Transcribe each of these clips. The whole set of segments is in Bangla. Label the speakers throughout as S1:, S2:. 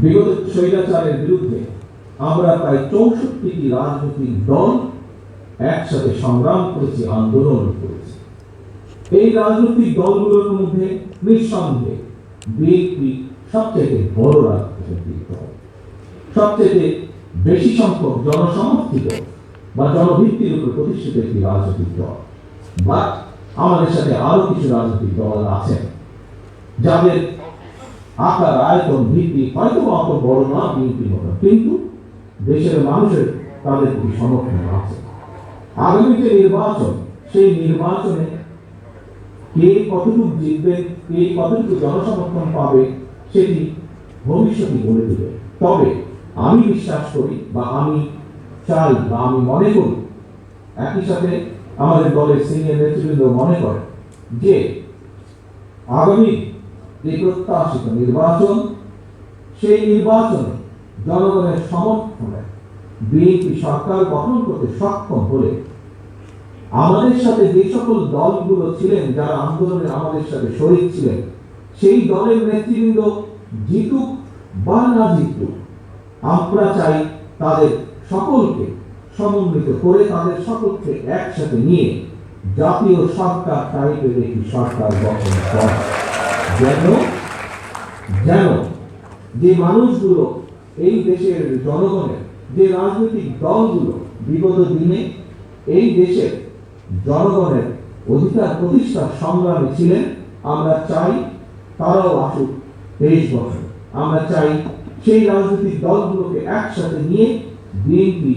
S1: বিগত স্বৈরাচারের বিরুদ্ধে আমরা প্রায় চৌষট্টিটি রাজনৈতিক দল একসাথে সংগ্রাম করেছি, আন্দোলন করেছি। এই রাজনৈতিক দলগুলোর মধ্যে নিঃসন্দেহে বিএনপি সবচেয়ে বড় রাজনৈতিক দল। সবচেয়ে বেশি সংখ্যক জনসমর্থিত বা জনভিত্তির উপর প্রতিষ্ঠিত একটি রাজনৈতিক দল। বাট আমাদের সাথে আরও কিছু রাজনৈতিক দল আছেন, যাদের আকার, আয়তন, ভিত্তি, হয়তো অত বড় না বিএনপির হবে কিন্তু দেশের মানুষের তাদের প্রতি সমর্থন আছে। আগামী যে নির্বাচন, সেই নির্বাচনে কে কতটুকু জিতবেন কে কতটুকু জনসমর্থন পাবে, সেটি ভবিষ্যতে বলে দেবে। তবে আমি বিশ্বাস করি বা আমি চাই বা আমি মনে করি, একই সাথে আমাদের দলের সিনিয়র নেতৃবৃন্দ মনে করে যে আগামী যে প্রত্যাশিত নির্বাচন, সেই নির্বাচনে জনগণের সমর্থনে বিএনপি সরকার গঠন করতে সক্ষম হলে আমাদের সাথে যে সকল দলগুলো ছিলেন, যারা আন্দোলনে আমাদের সাথে শরীর ছিলেন, সেই দলের নেতৃবৃন্দ জিতুক বা না জিতুক, আমরা চাই তাদের সকলকে সমন্বিত করে তাদের সকলকে একসাথে নিয়ে জাতীয় সরকার টাইপের একটি সরকার গঠন করা। যেন যেন যে মানুষগুলো এই দেশের জনগণের, যে রাজনৈতিক দলগুলো বিগত দিনে এই দেশের জনগণের অধিকার প্রতিষ্ঠার সংগ্রামে ছিলেন, আমরা চাই তারাও আসুক দেশ গঠন। আমরা চাই সেই রাজনৈতিক দলগুলোকে একসাথে নিয়ে বিএনপি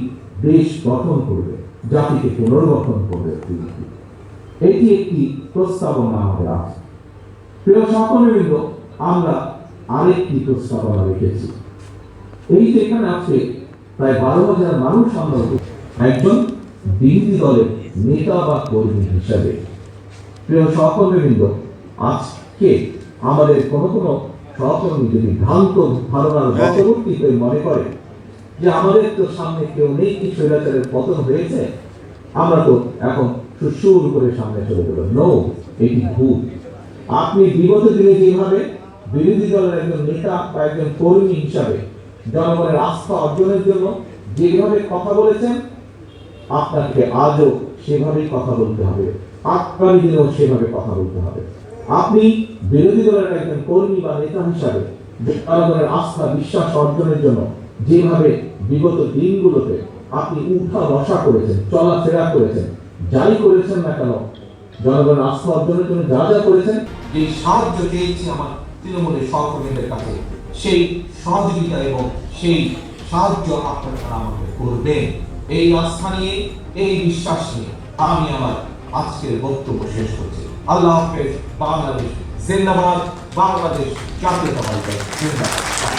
S1: দেশ গঠন করবে, জাতিকে পুনর্গঠন করবে। এটি একটি প্রস্তাবনা আমাদের আছে। প্রিয় সকলবৃন্দ আমরা আরেকটি প্রস্তাবনা রেখেছি। এই যে এখানে আছে, প্রায় বারো হাজার মানুষ আমরা একজন বিরোধী দলের নেতা বা কর্মী হিসাবে। প্রিয় সহকর্মীবৃন্দ আজকে আমাদের কোনো কোনো সহকর্মী যদি ভ্রান্ত ধারণার বশবর্তী হয়ে মনে করে যে আমাদের তো সামনে কেউ নেই, কি স্বৈরাচারের পতন হয়েছে, আমরা তো এখন সুসুর করে সামনে চলে গেল নো এটি ভুল। আপনি বিগত দিনে যেভাবে বিরোধী দলের একজন নেতা বা একজন কর্মী হিসাবে জনগণের আস্থা অর্জনের জন্য যেভাবে কথা বলেছেন, আপনাকে আজও সেভাবেই কথা বলতে হবে। আগামী দিনেও সেভাবে কথা বলতে হবে। আপনি বিরোধী দলের একজন কর্মী বা নেতা হিসাবে জনগণের আস্থা, বিশ্বাস অর্জনের জন্য যেভাবে বিগত দিনগুলোতে আপনি উঠা বসা করেছেন, চলাফেরা করেছেন, যাই করেছেন না কেন জনগণের আস্থা অর্জনের জন্য যা যা করেছেন, যে সাহায্য চেয়েছি আমার তৃণমূলের সহকর্মীদের কাছে, সেই সহযোগিতা এবং সেই সাহায্য আপনারা আমাকে করবেন। এই আস্থা নিয়ে, এই বিশ্বাস নিয়ে আমি আমার আজকের বক্তব্য শেষ করছি। আল্লাহ হাফেজ, বাংলাদেশ জিন্দাবাদ, বাংলাদেশ জাতীয়তাবাদী জিন্দাবাদ।